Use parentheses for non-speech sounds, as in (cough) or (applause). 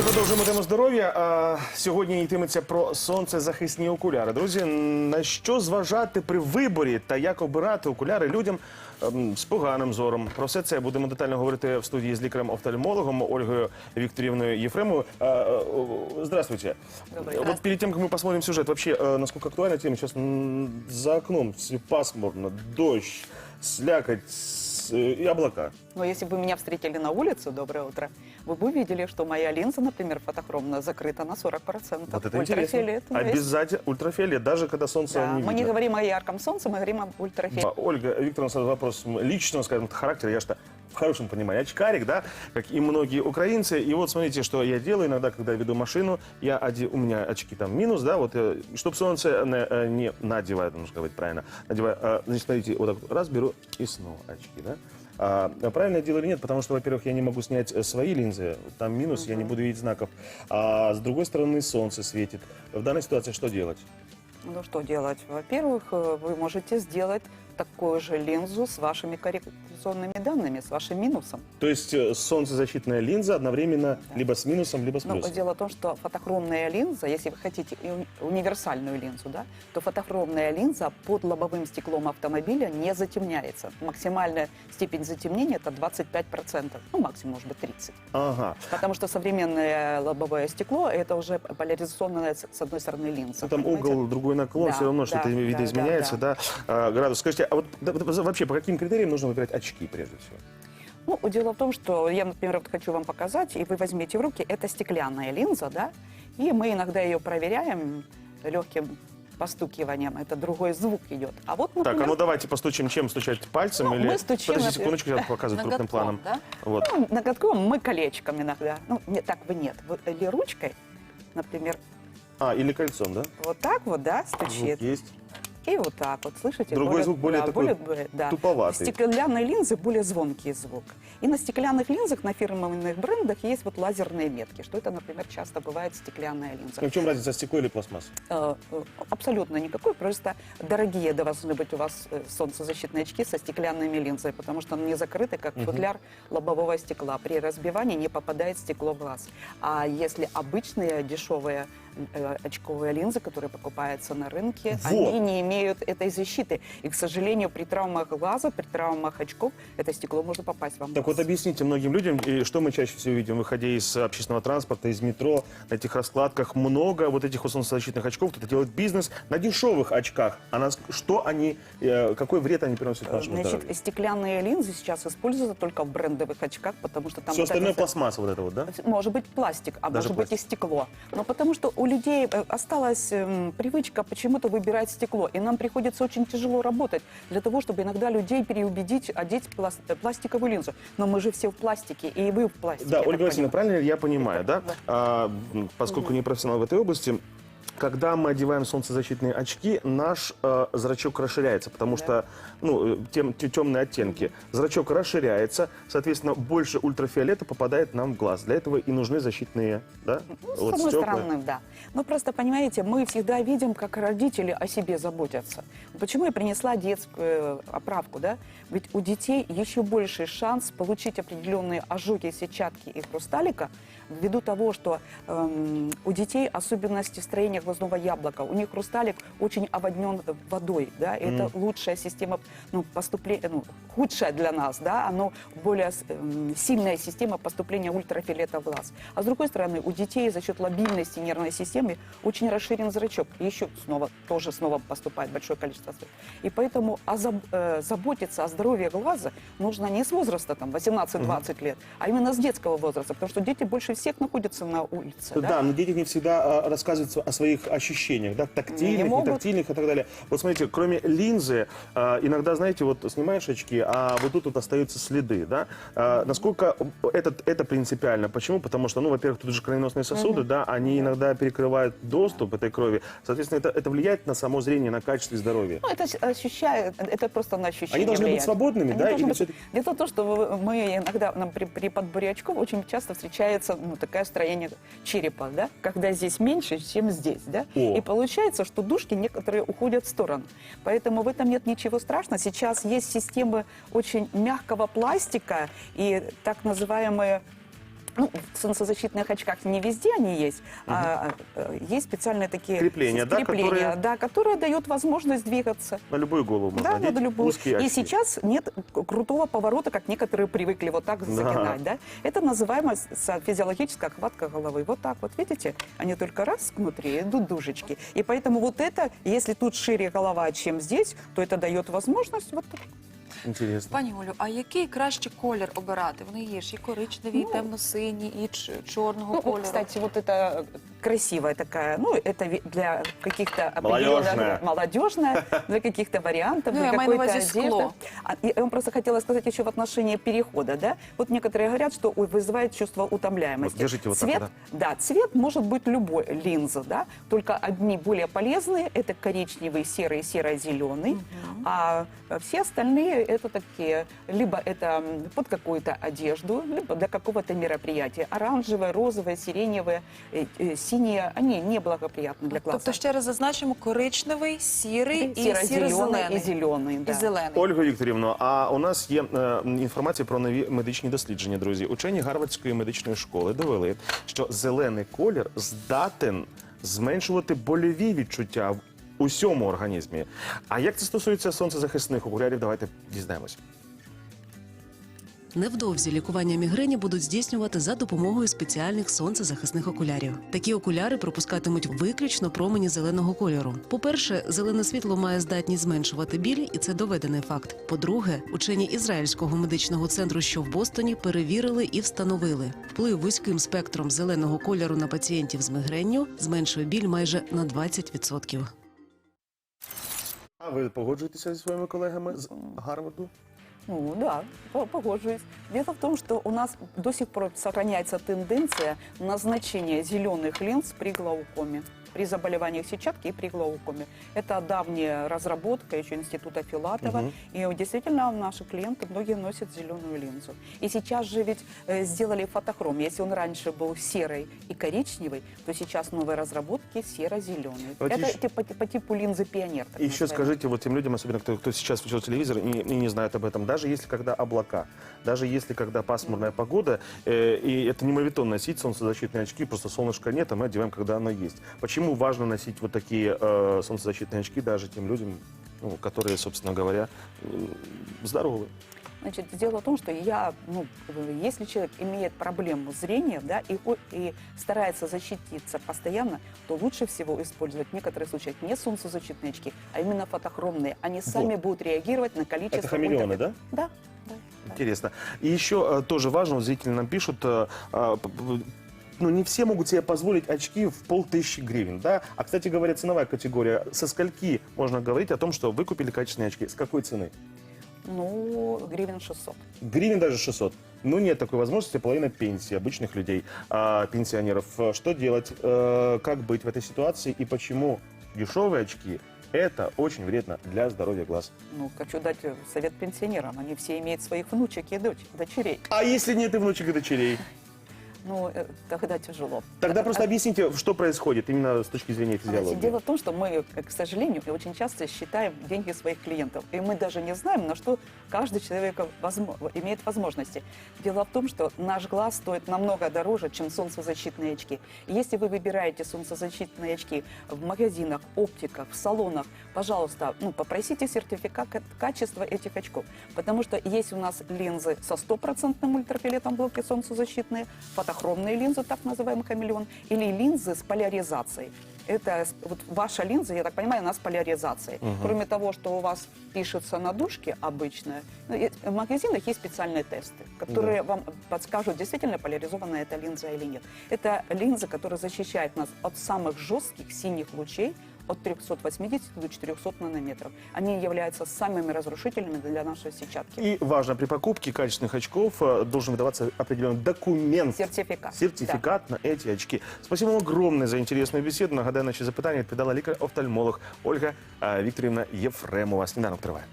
Ми продовжуємо тему здоров'я. А сьогодні йтиметься про сонцезахисні окуляри. Друзі, на що зважати при виборі та як обирати окуляри людям ем, з поганим зором? Про все це будемо детально говорити в студії з лікарем-офтальмологом Ольгою Викторовной Ефремовой. А, э, э, Здравствуйте. Добрый Вот перед тем, как мы посмотрим сюжет, вообще, э, насколько актуальна тема, сейчас м, за окном все пасмурно, дождь, слякоть с- и облака. Но если бы вы меня встретили на улице, доброе утро, вы бы увидели, что моя линза, например, фотохромная, закрыта на 40%. Вот это Ультрафиолет. интересно. Обязательно ультрафиолет, даже когда солнце Да, не Мы не видно. говорим о ярком солнце, мы говорим об ультрафиолете. А, Ольга Викторовна, сразу вопрос личного, скажем, характера. Я что в хорошем понимании очкарик, да, как и многие украинцы. И вот смотрите, что я делаю иногда, когда веду машину. Я оде- у меня очки там минус, да, вот, чтобы солнце не, э, не надеваю, нужно говорить правильно, надеваю. А, Значит, смотрите, вот так раз беру и снова очки, да. А, а правильно я делаю или нет? Потому что, во-первых, я не могу снять э, свои линзы, там минус, я не буду видеть знаков. А с другой стороны, солнце светит. В данной ситуации что делать? Ну что делать? Во-первых, э, вы можете сделать такую же линзу с вашими коррекционными данными, с вашим минусом. То есть э, солнцезащитная линза одновременно либо с минусом, либо с Но плюсом. дело в том, что фотохромная линза, если вы хотите уни- универсальную линзу, да, то фотохромная линза под лобовым стеклом автомобиля не затемняется. Максимальная степень затемнения это 25%, ну максимум может быть 30%. Ага. Потому что современное лобовое стекло это уже поляризационная с одной стороны линза. Ну, там понимаете? угол, другой наклон, Да, все равно да, что-то да, видоизменяется, да, да, а, градус. Скажите, а вот да, вообще по каким критериям нужно выбирать очки прежде всего? Ну, дело в том, что я, например, вот хочу вам показать, и вы возьмете в руки, это стеклянная линза, да, и мы иногда ее проверяем легким постукиванием, это другой звук идет. А вот, например, Так, а ну давайте постучим, чем стучать пальцем Ну, или... мы стучим, например, секундочку, я показываю крупным планом. да? Вот. ну, ноготком мы колечком иногда. Ну, не, так вы нет. Вы, или ручкой, например, А, или кольцом, да? вот так вот, да, Звук стучит. есть. И вот так вот, слышите? Другой звук более да, такой более, да. туповатый. Стеклянные линзы более звонкий звук. И на стеклянных линзах, на фирменных брендах есть вот лазерные метки, что это, например, часто бывает стеклянная линза. Ну, в чем разница, стекло или пластмасса? Э, э, Абсолютно никакой, просто дорогие должны быть у вас э, солнцезащитные очки со стеклянными линзами, потому что они закрыты, как футляр лобового стекла. При разбивании не попадает стекло в глаз. А если обычные дешевые э, очковые линзы, которые покупаются на рынке, Вот. они не имеют этой защиты. И, к сожалению, при травмах глаза, при травмах очков, это стекло может попасть вам Так вот объясните многим людям, что мы чаще всего видим, выходя из общественного транспорта, из метро, на этих раскладках много вот этих вот солнцезащитных очков, кто-то делает бизнес на дешевых очках. А нас, что они, э, какой вред они приносят нашему Значит, здоровью? стеклянные линзы сейчас используются только в брендовых очках, потому что там Все вот это остальное всё- пластмасса вот это вот, да? Может быть пластик, а Даже может быть и пластик. стекло. Но потому что у людей э, осталась эм, привычка почему-то выбирать стекло. И нам приходится очень тяжело работать для того, чтобы иногда людей переубедить одеть э, пластиковую линзу. Но мы же все в пластике, и вы в пластике. Да, Ольга Васильевна, правильно я понимаю, да? Да. А, поскольку не профессионал в этой области, когда мы одеваем солнцезащитные очки, наш э, зрачок расширяется, потому Да. что, ну, э, тем, те- темные оттенки. Зрачок расширяется, соответственно, больше ультрафиолета попадает нам в глаз. Для этого и нужны защитные, да? Ну, с вот одной стекла. стороны, да. Но просто, понимаете, мы всегда видим, как родители о себе заботятся. Почему я принесла детскую э, оправку, да? Ведь у детей еще больший шанс получить определенные ожоги сетчатки и хрусталика ввиду того, что эм, у детей особенности строения глазного яблока. У них хрусталик очень оводнен водой, да? И Это лучшая система ну, поступления, ну, худшая для нас, да? Оно более эм, сильная система поступления ультрафиолета в глаз. А с другой стороны, у детей за счет лобильности нервной системы очень расширен зрачок. И еще снова, тоже снова поступает большое количество света. И поэтому озаб- э, заботиться о здоровье глаза нужно не с возраста, там, 18-20 лет, а именно с детского возраста, потому что дети больше всех находятся на улице. Да, но дети не всегда а, рассказывают о своих ощущениях, да, тактильных, Не тактильных и так далее. Вот смотрите, кроме линзы, а, иногда, знаете, вот снимаешь очки, а вот тут вот остаются следы, да. А, насколько это, это принципиально? Почему? Потому что, ну, во-первых, тут же кровеносные сосуды, да, они иногда перекрывают доступ этой крови. Соответственно, это, это влияет на само зрение, на качество здоровья. Ну, это ощущает, это просто на ощущение Они должны быть влияет. свободными, Они да, должны быть- в том, что мы иногда нам при, при подборе очков очень часто встречается ну, такое строение черепа, да, когда здесь меньше, чем здесь, да, О. и получается, что дужки некоторые уходят в сторону. Поэтому в этом нет ничего страшного. Сейчас есть системы очень мягкого пластика и так называемые Ну, в солнцезащитных очках не везде они есть, а э, есть специальные такие Крепления, да, крепления, которые- да, которые дают возможность двигаться. На любую голову можно Да, надеть надо любую. узкие И очки. сейчас нет крутого поворота, как некоторые привыкли вот так загинать, да? Это называемая физиологическая хватка головы. Вот так вот, видите? Они только раз внутри идут дужечки. И поэтому вот это, если тут шире голова, чем здесь, то это дает возможность вот так. Интересно. Пані Олю, а який краще колір обирати? Вони є ж і коричневі, і Ну, темно-сині, і ч- чорного Ну, кольору. кстати, вот это красивая такая, ну, это для каких-то Молодежная. определенных- молодежная, (laughs) для каких-то вариантов, Ну, для я имею на какой-то увазі одежды. скло. А, и Я вам просто хотела сказать еще в отношении перехода, да? Вот некоторые говорят, что ой, вызывает чувство утомляемости. Вот держите вот так цвет, да, цвет может быть любой линза, да? Только одни более полезные, это коричневый, серый, серо-зеленый, а все остальные это такие, либо это м, под какую-то одежду, либо для какого-то мероприятия. Оранжевые, розовые, сиреневые, э, э, синие, они неблагоприятны для глаза. Тобто ще раз зазначимо коричневий, сірий і Серо-зеленый сіро-зелений. и зеленый, да. І зелений. Ольга Вікторівна, а у нас є е, інформація про нові медичні дослідження, друзі. Учені Гарвардської медичної школи довели, що зелений колір здатен зменшувати больові відчуття в усьому організмі. А як це стосується сонцезахисних окулярів, давайте дізнаємось. Невдовзі лікування мігрені будуть здійснювати за допомогою спеціальних сонцезахисних окулярів. Такі окуляри пропускатимуть виключно промені зеленого кольору. По-перше, зелене світло має здатність зменшувати біль, і це доведений факт. По-друге, учені Ізраїльського медичного центру, що в Бостоні, перевірили і встановили вплив вузьким спектром зеленого кольору на пацієнтів з мігренню зменшує біль майже на 20%. А ви погоджуєтеся зі своїми колегами з Гарварду? Ну да, по- погоджуюсь. Дело в том, что у нас до сих пор сохраняется тенденция назначения зеленых линз при глаукоме при заболеваниях сетчатки и при глаукоме. Это давняя разработка еще Института Филатова. Мгм. И действительно наши клиенты, многие носят зеленую линзу. И сейчас же ведь э, сделали фотохром. Если он раньше был серый и коричневый, то сейчас новые разработки серо-зеленый. Вот Это еще- ти- по, типу линзы пионер. еще называемой. скажите вот тем людям, особенно кто, кто сейчас включил телевизор и, и не знают об этом, даже если когда облака, даже если когда пасмурная погода, э, и это не мавитон носить солнцезащитные очки, просто солнышка нет, а мы одеваем, когда оно есть. Почему важно носить вот такие э, солнцезащитные очки даже тем людям, ну, которые, собственно говоря, м, здоровы? Значит, дело в том, что я, ну, э, если человек имеет проблему зрения, да, и, и старается защититься постоянно, то лучше всего использовать в некоторых случаях не солнцезащитные очки, а именно фотохромные. Они сами Вот. будут реагировать на количество... Это хамелеоны, да? Да. Интересно. И еще э, тоже важно, вот зрители нам пишут, э, э, п- ну, не все могут себе позволить очки в полтысячи гривен, да? А, кстати говоря, ценовая категория. Со скольки можно говорить о том, что вы купили качественные очки? С какой цены? Ну, гривен 600. Гривен даже 600. Ну, нет такой возможности, половина пенсии обычных людей, а, пенсионеров. Что делать? Э, Как быть в этой ситуации? И почему дешевые очки – это очень вредно для здоровья глаз? Ну, хочу дать э, совет пенсионерам. Они все имеют своих внучек и дочь, дочерей. А если нет и внучек, и дочерей? Ну, э, тогда тяжело. Тогда А- просто объясните, что происходит именно с точки зрения физиологии. Дело в том, что мы, э, к сожалению, очень часто считаем деньги своих клиентов. И мы даже не знаем, на что каждый человек имеет возможности. Дело в том, что наш глаз стоит намного дороже, чем солнцезащитные очки. Если вы выбираете солнцезащитные очки в магазинах, оптиках, в салонах, пожалуйста, ну, попросите сертификат ка- качества этих очков. Потому что есть у нас линзы со стопроцентным ультрафиолетом блоки солнцезащитные, фотохромные линзы, так называемый хамелеон, или линзы с поляризацией. Это вот ваша линза, я так понимаю, она с поляризацией. Кроме того, что у вас пишется на дужке обычная, ну, в магазинах есть специальные тесты, которые вам подскажут, действительно поляризованная эта линза или нет. Это линза, которая защищает нас от самых жестких синих лучей, от 380 до 400 нанометров. Они являются самыми разрушительными для нашей сетчатки. И важно, при покупке качественных очков э, должен выдаваться определенный документ. Сертификат. Сертификат на эти очки. Спасибо вам огромное за интересную беседу. Нагадаю, наші запитання відповідала лікар-офтальмолог Ольга е, Вікторівна Єфремова. Сніданок триває.